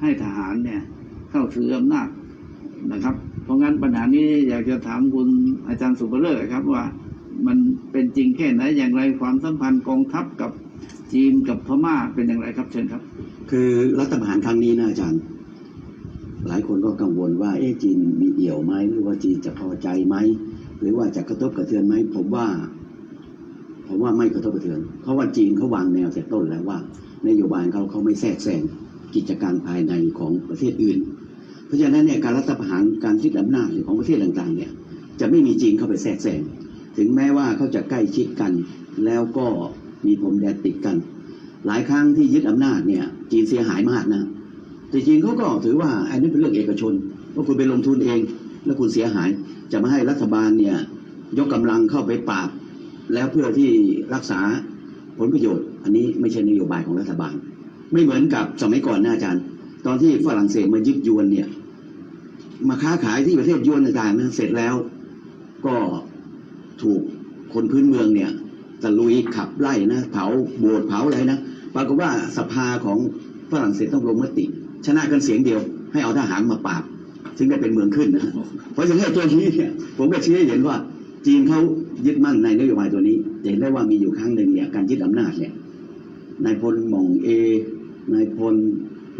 ให้ทหารเนี่ย เข้าถืออำนาจนะครับ เพราะงั้นปัญหานี้อยากจะถามคุณอาจารย์สุภเลิศครับว่ามันเป็นจริงแค่ไหนอย่างไรความสัมพันธ์กองทัพกับจีนกับพม่าเป็นอย่างไรครับเชิญครับ คือรัฐประหารครั้งนี้นะอาจารย์ หลายคนก็กังวลว่าเอ๊ะจีนมีเอี่ยวไหมหรือว่าจีนจะพอใจไหมหรือว่าจะกระทบกระเทือนไหมผมว่า ผมว่าไม่กระทบกระเทือน เพราะว่าจีนเขาวางแนวแต่ต้นแล้วว่า นโยบายเขาเขาไม่แทรกแซง กิจการภายในของประเทศอื่น เพราะฉะนั้นเนี่ยการรัฐประหารการยึดอำนาจของประเทศต่างๆเนี่ยจะไม่มีจีนเข้าไปแทรกแซงถึงแม้ว่าเขาจะใกล้ชิดกัน แล้วก็มีพรมแดนติดกัน หลายครั้งที่ยึดอำนาจเนี่ยจีนเสียหายมากนะแต่จีนเขาก็ถือว่าอันนี้เป็นเรื่องเอกชนว่าคุณไปลงทุนเอง แล้วคุณเสียหายจะมาให้รัฐบาลเนี่ยยกกำลังเข้าไปปราบ แล้วเพื่อที่รักษาผลประโยชน์ อันนี้ไม่ใช่นโยบายของรัฐบาล ไม่เหมือนกับสมัยก่อนนะอาจารย์ ตอนที่ฝรั่งเศสมายึดยวนเนี่ย มาค้าขายที่ประเทศยวนต่างๆนะเสร็จแล้ว ก็ถูกคนพื้นเมืองเนี่ยตะลุยขับไล่นะเผาโบสถ์เผาอะไรนะปรากฏว่าสภาของฝรั่งเศสต้องลงมติ ชนะกันเสียงเดียว ให้เอาทหารมาปราบซึ่งได้เป็นเมืองขึ้นนะเพราะฉะนั้นตัวนี้เนี่ยผมก็ชี้ให้เห็นว่าจีนเขายึดมั่นในนโยบายตัวนี้เห็นได้ว่ามีอยู่ครั้งหนึ่งเนี่ยการยึดอำนาจเนี่ยนายพลมองเอ นายพล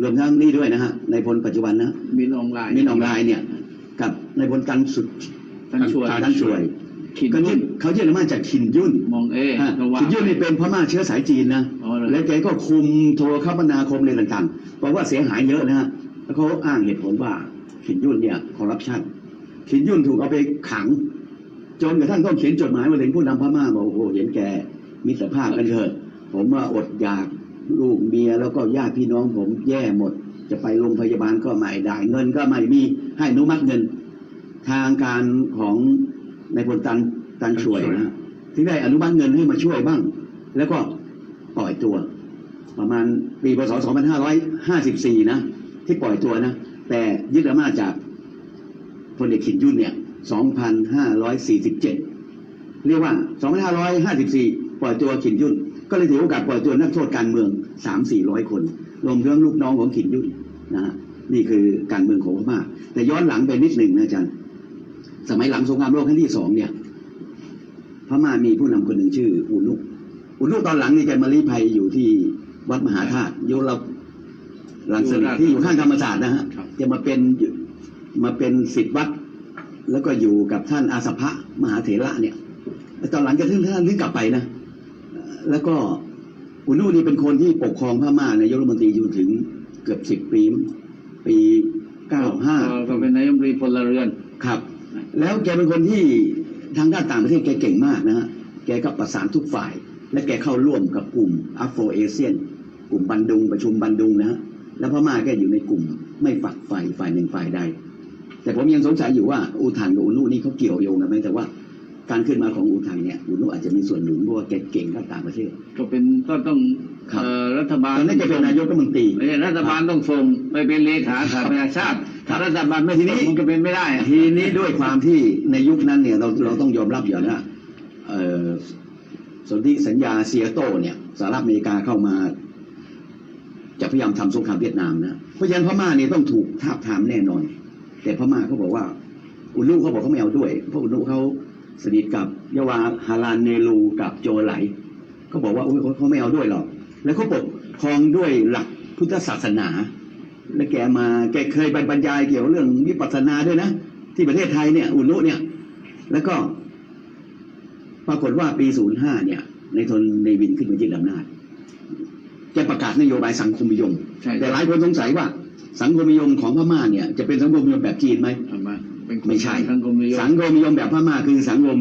รวมทั้งนี่ด้วยนะฮะนายพลปัจจุบันนะมินออนไลน์มินอองไลน์เนี่ย กับนายพลตันสุดท่านช่วยตันช่วยขินก็ยึยุ่ดนเขายึดอำนาจจากขินยุ่นมองเออะก็ว่าขินยุ่นนี่เป็นพม่าเชื้อสายจีนนะอ๋อเหรอและแกก็คุมโทรคมนาคมอะไรต่างๆบอกว่าเสียหายเยอะนะฮะแล้วเขาอ้างเหตุผลว่าขินยุ่นเนี่ยคอร์รัปชันขินยุ่นถูกเอาไปขัง จนกระทั่งต้องเขียนจดหมายมาถึงผู้นำพม่าบอกโอ้โหเห็นแกมิตรภาพกันเถอะผมว่าอดอยาก ลูกเมียแล้วก็ญาติพี่น้องผมแย่หมด จะไปโรงพยาบาลก็ไม่ได้ เงินก็ไม่มีให้อนุมัติเงิน ทางการของในพลตันตันช่วยนะฮะถึงได้อนุมัติเงินให้มาช่วยบ้าง แล้วก็ปล่อยตัว ประมาณปีพศ 2554 นะ ที่ปล่อยตัวนะ แต่ยึดอำนาจจากพลเอกขินยุ่นเนี่ย 2547 เรียกว่า 2554 ปล่อยตัวขินยุ่น ก็เลยถือโอกาสปล่อยตัวนักโทษการเมือง3-400คน รวมทั้งลูกน้องของขินยุ่นนะฮะนี่คือการเมืองของพม่าแต่ย้อนหลังไปนิดหนึ่งนะอาจารย์สมัยหลังสงครามโลกครั้งที่สองเนี่ยพม่ามีผู้นำคนหนึ่งชื่ออุนุอุนุตอนหลังนี่แกมาลี้ภัยอยู่ที่วัดมหาธาตุโยเราหลังสนิทที่อยู่ข้างธรรมศาสตร์นะฮะครับจะมาเป็นมาเป็นศิษย์วัด แล้วก็อยู่กับท่านอาสภะมหาเถระเนี่ยแต่ตอนหลังแกถึงท่านถึงกลับไปนะเอ่อ แล้วก็อุนุนี่เป็นคนที่ปกครองพม่าในายกรัฐมนตรีอยู่ถึงเกือบสิบปีมั้งปีเก้าห้าก็เป็นนายกรัฐมนตรีพลเรือนครับ แล้วแกเป็นคนที่ทางด้านต่างประเทศแกเก่งมากนะฮะแกก็ประสานทุกฝ่าย และแกเข้าร่วมกับกลุ่มอัฟโ o เอเชียนกลุ่มบันดุงประชุมบันดุงนะฮะแล้วพม่าแกอยู่ในกลุ่มไม่ฝักฝ่ายฝ่ายหนึ่งฝ่ายใด แต่ผมยังสงสัยอยู่ว่าอูทันกับอูนุนี่เขาเกี่ยวโยงกันไหมแต่ว่า การขึ้นมาของอูทันเนี่ยอูนุอาจจะมีส่วนหนุนเพราะว่าแกเก่งกับต่างประเทศ ก็เป็นก็ต้องครับ เอ่อรัฐบาลตอนนั้นแกเป็นนายกรัฐมนตรี ไม่ใช่รัฐบาลต้องส่งไปเป็นเลขาสหประชาชาติครัถ้าบรัฐบาลไม่ทีนี้ส่งมันก็เป็นไม่ได้อะ ทีนี้ด้วยความที่ในยุคนั้นเนี่ยเราเราต้องยอมรับอยู่นะเอ่อสนธิสัญญาเซียโตเนี่ยสหรัฐอเมริกาเข้ามาจะพยายามทำสงครามเวียดนามนะเพราะฉะนั้นพม่าเนี่ยต้องถูกทาบทามแน่นอน แต่พม่าเขาบอกว่า อุนุเขาบอกเขาไม่เอาด้วย เพราะอุนุเขา สนิทกับยาวาฮารานเนรูกับโจไหลเขาบอกว่าโอ้ยเขาเขาไม่เอาด้วยหรอก แล้วเขาปกครองด้วยหลักพุทธศาสนา และแกมาแกเคยไปบรรยายเกี่ยวเรื่องวิปัสสนาด้วยนะ ที่ประเทศไทยเนี่ย อุนุเนี่ย แล้วก็ ปรากฏว่าปี 05 เนี่ย ในทนในวินขึ้นมายึดอำนาจแกประกาศนโยบายสังคมนิยมใช่แต่หลายคนสงสัยว่า สังคมนิยมของพม่าเนี่ยจะเป็นสังคมนิยมแบบจีนไหมเอามาเป็นคนไม่ใช่สังคมนิยมสังคมนิยมแบบพม่าคือสังคม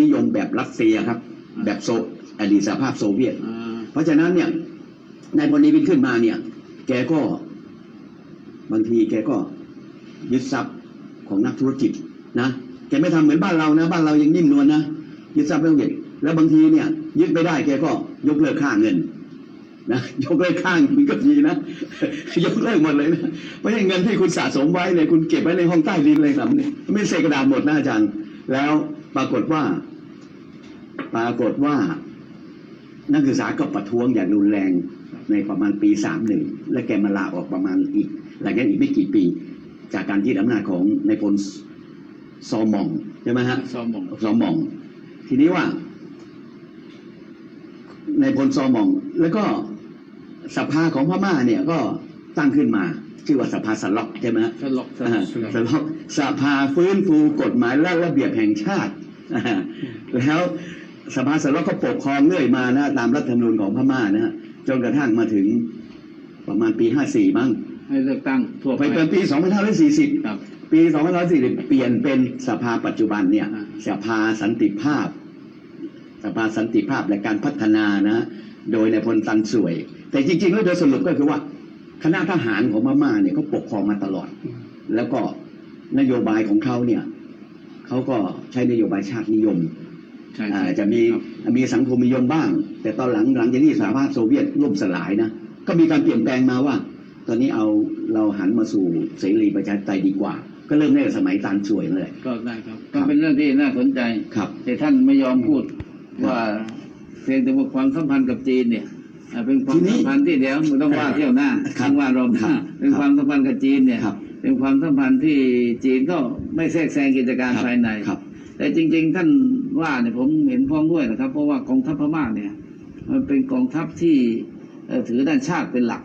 นิยมแบบรัสเซียครับ แบบโซอดีตสหภาพโซเวียตอ่าเพราะฉะนั้นเนี่ยนายพลนี้วินขึ้นมาเนี่ย แกก็บางทีแกก็ยึดทรัพย์ของนักธุรกิจนะแกไม่ทำเหมือนบ้านเรานะ บ้านเรายังนิ่มนวลนะยึดทรัพย์ไม่ต้องเก็บแล้วบางทีเนี่ยยึดไม่ได้แกก็ยกเลิกค่าเงิน นะยกเลิกค่าเงินก็ดีนะยกเลิกหมดเลยนะเพราะฉะนั้นเงินที่คุณสะสมไว้เนี่ยคุณเก็บไว้ในห้องใต้ดินอะไรแบบนี้ไม่เศษกระดาษหมดนะอาจารย์ แล้วปรากฏว่า ปรากฏว่า นักศึกษาก็ประท้วงอย่างรุนแรงในประมาณปีสามหนึ่งและแกมาลาออกประมาณอีกหลังจากนั้นอีกไม่กี่ปี จากการยึดอำนาจของนายพลซอมองใช่ไหมฮะซอมมองซอมอง ทีนี้ว่า ในพลซอมอง แล้วก็ สภาของพม่าเนี่ยก็ตั้งขึ้นมา ชื่อว่าสภาสล็อกใช่ไหมฮะสลอกสลอ่าอกสลอกสล็อกสภาฟื้นฟูกฎหมายและระเบียบแห่งชาติอ่าแล้วสภาสล็อกก็ปกครองเรื่อยมานะตามรัฐธรรมนูญของพม่านะฮะจนกระทั่งมาถึงประมาณปีห้าสี่มั้งให้เลือกตั้งทั่วไปไปเป็นปีสองพันห้าร้อยสี่สิบครับปี2540เปลี่ยนเป็นสภาปัจจุบันเนี่ยอ่าสภาสันติภาพ สภาสันติภาพและการพัฒนานะ โดยในายพลตันสวย แต่จริงๆแล้วโดยสรุปก็คือว่า คณะทหารของพม่าเนี่ยเขาปกครองมาตลอด แล้วก็นโยบายของเขาเนี่ยเขาก็ใช้นโยบายชาตินิยมใช่อ่าใช่จะมีครับ มีสังคมนิยมบ้าง แต่ตอนหลังหลังจากที่สหภาพโซเวียตล่มสลายนะก็มีการเปลี่ยนแปลงมาว่า ตอนนี้เอาเราหันมาสู่เสรีประชาธิปไตยดีกว่า ก็เริ่มในสมัยตานช่วยนั่นแหละ ก็ได้ครับ ครัก็บ เป็นเรื่องที่น่าสนใจ ครับ แต่ท่านไม่ยอมพูดครับ ว่าเพียงแต่ว่าความสัมพันธ์กับจีนเนี่ยอ่า เป็นความทีนี้สัมพันธ์ที่เดี๋ยวไม่ต้องว่าเที่ยวหน้าครับต้องว่ารอบหน้าครับเป็นความสัมพันธ์กับจีนเนี่ยครับเป็นความสัมพันธ์ที่จีนก็ไม่แทรกแซงกิจการครับภายในครับ แต่จริง ๆ ท่านว่าเนี่ยผมเห็นพ้องด้วยนะครับ เพราะว่ากองทัพพม่าเนี่ย มันเป็นกองทัพที่เอ่อถือด้านชาติเป็นหลัก